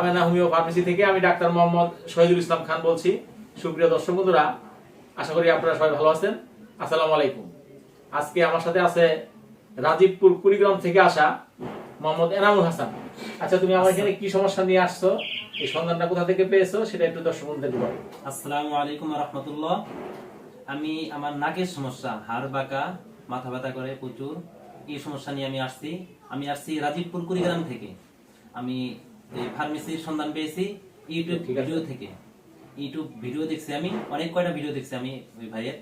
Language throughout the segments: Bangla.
আমেনা হোমিও ফার্মেসি থেকে, আমি ডাক্তার মোহাম্মদ শহীদুল ইসলাম খান বলছি। সুপ্রিয় দর্শক বন্ধুরা, আশা করি আপনারা সবাই ভালো আছেন। আসসালামু আলাইকুম। আজকে আমার সাথে আছে রাজীবপুর কুড়িগ্রাম থেকে আসা মোহাম্মদ এনামুল হাসান। আচ্ছা তুমি আমার এখানে কি সমস্যা নিয়ে আসছো? এই সন্ধানটা কোথা থেকে পেয়েছ? সেটা একটু দর্শক বন্ধুদের বলো। আসসালামু আলাইকুম রহমতুল্লাহ। আমি, আমার নাকের সমস্যা, হাড় বাঁকা, মাথা ব্যথা করে প্রচুর। এই সমস্যা নিয়ে আমি আসছি। আমি আসছি রাজীবপুর কুড়িগ্রাম থেকে। আমি ফার্মেসির সন্ধান পেয়েছি ইউটিউব ভিডিও থেকে। ইউটিউব ভিডিও দেখছি আমি অনেক কয়টা ভিডিও দেখছি আমি ওই ভাইয়ের।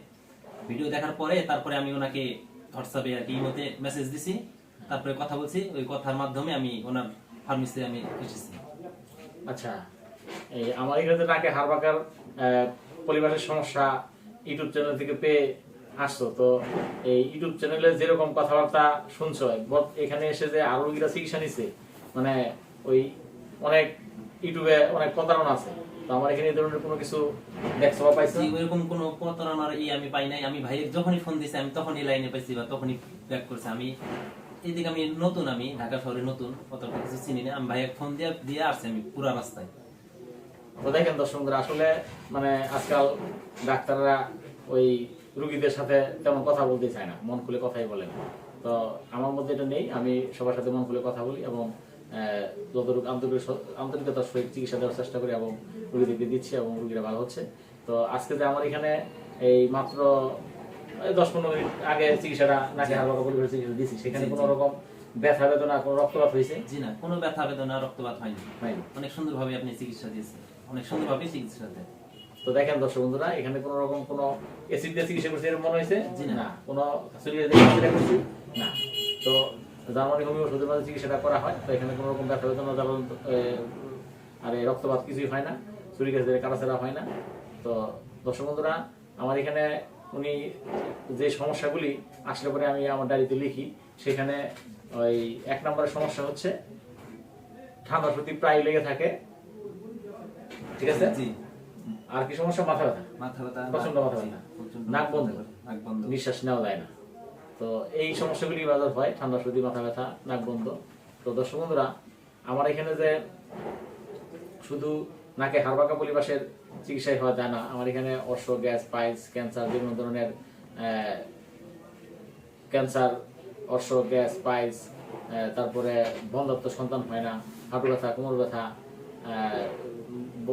ভিডিও দেখার পরে তারপরে আমি ওনাকে হোয়াটসঅ্যাপে আর কি ইমোতে মেসেজ দিছি। তারপরে কথা বলছি ওই কথার মাধ্যমে আমি ওনার ফার্মেসিতে আমি এসেছি। আচ্ছা এই আমার এখানে নাকে হারবাকার পরিবারের সমস্যা ইউটিউব চ্যানেল থেকে পেয়ে আসছো। তো এই ইউটিউব চ্যানেলে যেরকম কথাবার্তা শুনছো এখানে এসে যে আরও রোগীরা চিকিৎসা নিচ্ছে মানে ওই অনেক ইউটিউবে অনেক প্রতারণা আছে। তো আমার এখানে এই ধরনের কোনো কিছু দেখছ বা পাইছো? জি, কোনো প্রতারণার ই আমি পাই নাই। আমি ভাইয়ের যখনই ফোন দিছি আমি তখনই লাইনে পাইছি বা তখনই ব্যাক করছি। আমি এইদিকে আমি নতুন আমি ঢাকা শহরে নতুন অতটা কিছু চিনি না। আমি ভাইয়ের ফোন দিয়ে দিয়ে আসছি আমি পুরা রাস্তায়। তো দেখেন আসলে মানে আজকাল ডাক্তাররা ওই রুগীদের সাথে তেমন কথা বলতে চায় না মন খুলে কথাই বলেন তো আমার মধ্যে এটা নেই। আমি সবার সাথে মন খুলে কথা বলি এবং যতটুকু আন্তরিক আন্তরিকতার সহিত চিকিৎসা দেওয়ার চেষ্টা করি এবং রুগীদেরকে দিচ্ছি এবং রুগীরা ভালো হচ্ছে। তো আজকে যে আমার এখানে এই মাত্র দশ পনেরো মিনিট আগে চিকিৎসাটা নাকি হালকা চিকিৎসা সেখানে কোনো রকম ব্যথা বেদনা কোনো রক্তপাত হয়েছে? জি না কোনো ব্যথা বেদনা রক্তপাত হয়নি। অনেক সুন্দরভাবে আপনি চিকিৎসা দিয়েছেন। অনেক সুন্দরভাবে চিকিৎসা দেন। তো দেখেন দর্শক বন্ধুরা এখানে কোনো রকম কোনো অ্যাসিড দিয়ে চিকিৎসা করছে এরকম মনে হয়েছে? জি না। কোনো শরীরে দিয়ে করছি? না। জার্মানি হোমিও ওষুধের মাঝে চিকিৎসাটা করা হয়। তো এখানে কোনো রকম ব্যথা বেদনা জ্বালন আর এই রক্তপাত কিছুই হয় না। শরীর কাছে কাটাছেড়া হয় না। তো দর্শক বন্ধুরা আমার এখানে উনি যে সমস্যাগুলি আসলে পরে আমি আমার ডায়েরিতে লিখি সেখানে ওই এক নম্বরের সমস্যা হচ্ছে ঠান্ডা সর্দি প্রায় লেগে থাকে। ঠিক আছে? জি। আর কি সমস্যা? মাথা ব্যথা। মাথা ব্যথা প্রচণ্ড মাথা ব্যথা। নাক বন্ধ। নাক বন্ধ। নিঃশ্বাস নেওয়া যায় না। তো এই সমস্যাগুলি বাজার হয়, ঠান্ডা, সর্দি, মাথা ব্যথা, নাক বন্ধ। তো দর্শক বন্ধুরা, আমার এখানে যে শুধু নাকে হারবাকা পরিবাসের চিকিৎসাই হওয়া যায় না, আমার এখানে অর্শ, গ্যাস, পাইলস, ক্যান্সার, বিভিন্ন ধরনের ক্যান্সার, অর্শ, গ্যাস, পাইলস তারপরে বন্ধত্ব সন্তান হয় না, হাঁটু ব্যথা, কোমর ব্যথা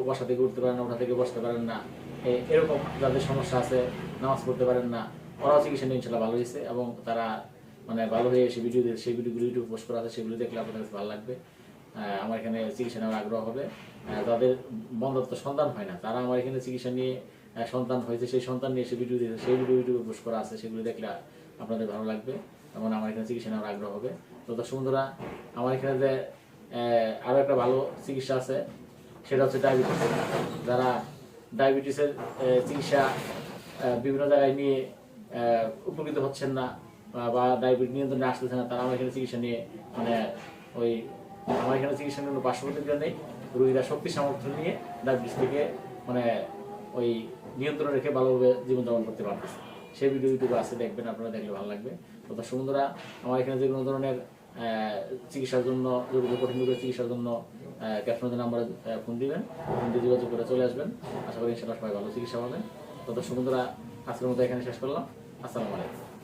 বসা থেকে উঠতে পারেন না, ওঠা থেকে বসতে পারেন না এরকম যাদের সমস্যা আছে, নামাজ পড়তে পারেন না ওরাও চিকিৎসা নিয়ে ইনশাল্লাহ ভালো হয়েছে এবং তারা মানে ভালো হয়ে এসে ভিডিও সেই ভিডিওগুলো ইউটিউব পোস্ট করা আছে, সেগুলো দেখলে আপনাদের ভালো লাগবে। আমার এখানে চিকিৎসা নেওয়ার আগ্রহ হবে। তাদের বন্ধত্ব সন্তান হয় না। তারা আমার এখানে চিকিৎসা নিয়ে সন্তান হয়েছে, সেই সন্তান নিয়ে এসে ভিডিও দিয়েছে সেই ভিডিও ইউটিউবে পোস্ট করা আছে, সেগুলো দেখলে আপনাদের ভালো লাগবে এবং আমার এখানে চিকিৎসা নেওয়ার আগ্রহ হবে। তো দর্শক বন্ধুরা, আমার এখানে যে আরও একটা ভালো চিকিৎসা আছে, সেটা হচ্ছে ডায়াবেটিস যারা ডায়াবেটিসের চিকিৎসা বিভিন্ন জায়গায় নিয়ে উপকৃত হচ্ছেন না বা- ডায়াবেটিস নিয়ন্ত্রণে আসতেছে না, তারা আমার এখানে চিকিৎসা নিয়ে মানে ওই আমার এখানে চিকিৎসা নিয়ে কোনো পার্শ্বপ্রতিক্রিয়া নেই। রোগীরা শক্তি সামর্থ্য নিয়ে ডায়াবেটিস থেকে মানে ওই নিয়ন্ত্রণ রেখে ভালোভাবে জীবনযাপন করতে পারতেছে। সেই ভিডিও ইউটিউবে আছে, দেখবেন, আপনারা দেখলে ভালো লাগবে। তো দর্শক আমার এখানে যে কোনো ধরনের চিকিৎসার জন্য, জরুরি কঠিন রোগের চিকিৎসার জন্য ক্যাপশনের নাম্বারে ফোন দিবেন। ফোন দিয়ে যোগাযোগ করে চলে আসবেন। আশা করি ইনশাল্লাহ সবাই ভালো চিকিৎসা পাবেন। তো দর্শক আজকের মতো এখানে শেষ করলাম। আসসালামু আলাইকুম।